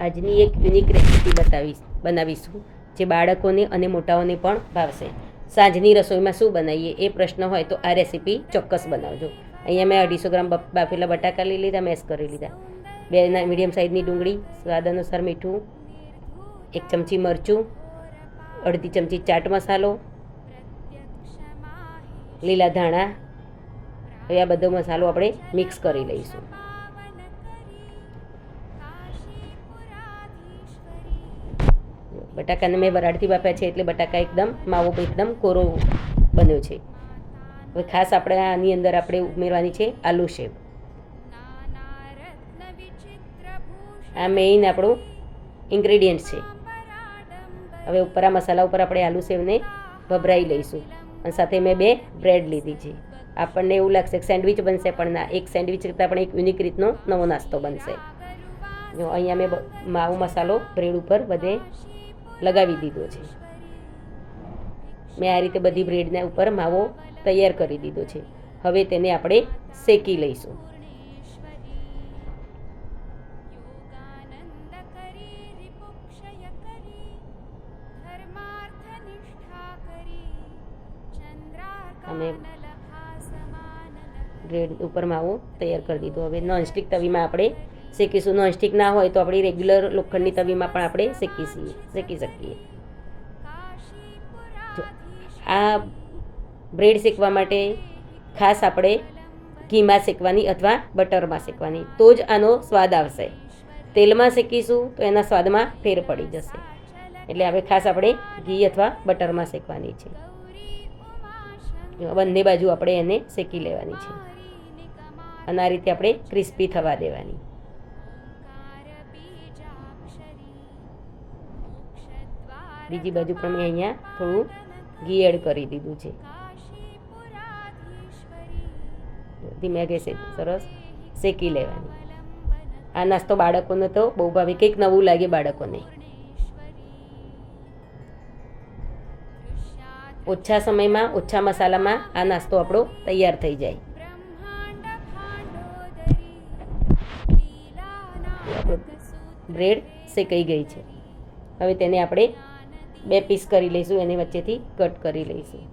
આજની એક unique recipe બતાવીશ, બનાવીશું, જે બાળકોને અને મોટાઓને પણ ભાવશે. સાંજની રસોઈમાં શું બનાવીએ એ પ્રશ્ન હોય તો આ રેસીપી ચોક્કસ બનાવજો. અહીંયા મેં અઢીસો ગ્રામ બાફેલા બટાકા લઈ લીધા, મેશ કરી લીધા. બે મીડિયમ સાઇઝની ડુંગળી, સ્વાદ અનુસાર મીઠું, એક ચમચી મરચું, અડધી ચમચી ચાટ મસાલો, લીલા ધાણા, હવે આ બધો મસાલો આપણે મિક્સ કરી લઈશું. બટાકાને મેં વરાળથી બાફ્યા છે એટલે બટાકા એકદમ માવો એકદમ કોરો બન્યો છે. હવે ખાસ આપણે આની અંદર આપણે ઉમેરવાની છે આલુ શેપ. આ મેઇન આપણું ઇન્ગ્રેડિયન્ટ છે. હવે ઉપર આ મસાલા ઉપર આપણે આલુ સેવને ભભરાઈ લઈશું. અને સાથે મેં બે બ્રેડ લીધી છે. આપણને એવું લાગશે કે સેન્ડવિચ બનશે, પણ ના, એક સેન્ડવિચ કરતાં પણ એક યુનિક રીતનો નવો નાસ્તો બનશે. જો અહીંયા મેં માવો મસાલો બ્રેડ ઉપર બધે લગાવી દીધો છે. મેં આ રીતે બધી બ્રેડના ઉપર માવો તૈયાર કરી દીધો છે. હવે તેને આપણે શેકી લઈશું. અમે બ્રેડ ઉપર માવો તૈયાર કરી દીધો હવે નોનસ્ટિક તવીમાં આપણે શેકીશું નોનસ્ટિક ના હોય તો આપણી રેગ્યુલર લોખંડની તવીમાં પણ આપણે શેકી શેકી શકીએ. આ બ્રેડ શેકવા માટે ખાસ આપણે ઘીમાં શેકવાની અથવા બટરમાં શેકવાની. તો જ આનો સ્વાદ આવશે. તેલમાં શેકીશું તો એના સ્વાદમાં ફેર પડી જશે. એટલે હવે ખાસ આપણે ઘી અથવા બટરમાં શેકવાની છે. બંને બાજુ આપણે એને શેકી લેવાની છે. અને આ રીતે આપણે ક્રિસ્પી થવા દેવાની. બીજી બાજુ પણ મેં અહીંયા થોડું ઘી એડ કરી દીધું છે. ધીમે ગેસે સરસ, શેકી લેવાની. આ નાસ્તો બાળકોને તો બહુ ભાવે, કંઈક નવું લાગે બાળકોને. ઓછા સમયમાં, ઓછા મસાલામાં આ નાસ્તો આપણો તૈયાર થઈ જાય. બ્રેડ શેકાઈ ગઈ છે. હવે તેને આપણે બે પીસ કરી લઈશું, એની વચ્ચેથી કટ કરી લઈશું.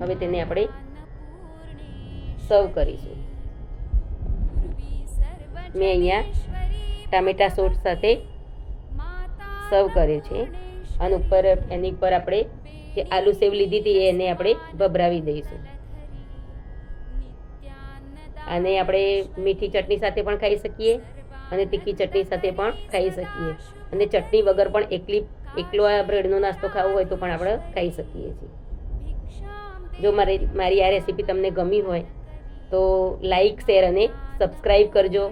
હવે તેને આપણે સર્વ કરીશું. મેં અહીંયા ટામેટા સોસ સાથે સર્વ કર્યો છે. અને ઉપર એની ઉપર આપણે જે આલુ સેવ લીધી હતી, એને આપણે ભભરાવી દઈશું. આને આપણે મીઠી ચટણી સાથે પણ ખાઈ શકીએ અને તીખી ચટણી સાથે પણ ખાઈ શકીએ. અને ચટણી વગર પણ એકલી, એકલો આ બ્રેડનો નાસ્તો ખાવો હોય તો પણ આપણે ખાઈ શકીએ છીએ. જો મારી મારી આ રેસીપી તમને ગમી હોય, તો લાઈક, શેર અને સબસ્ક્રાઈબ કરજો.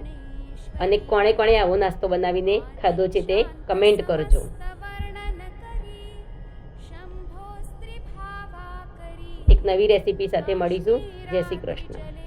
અને કોણે કોણે આવો નાસ્તો બનાવીને ખાધો છે તે કમેન્ટ કરજો. નવી રેસીપી સાથે મળીશું. જય શ્રી કૃષ્ણ.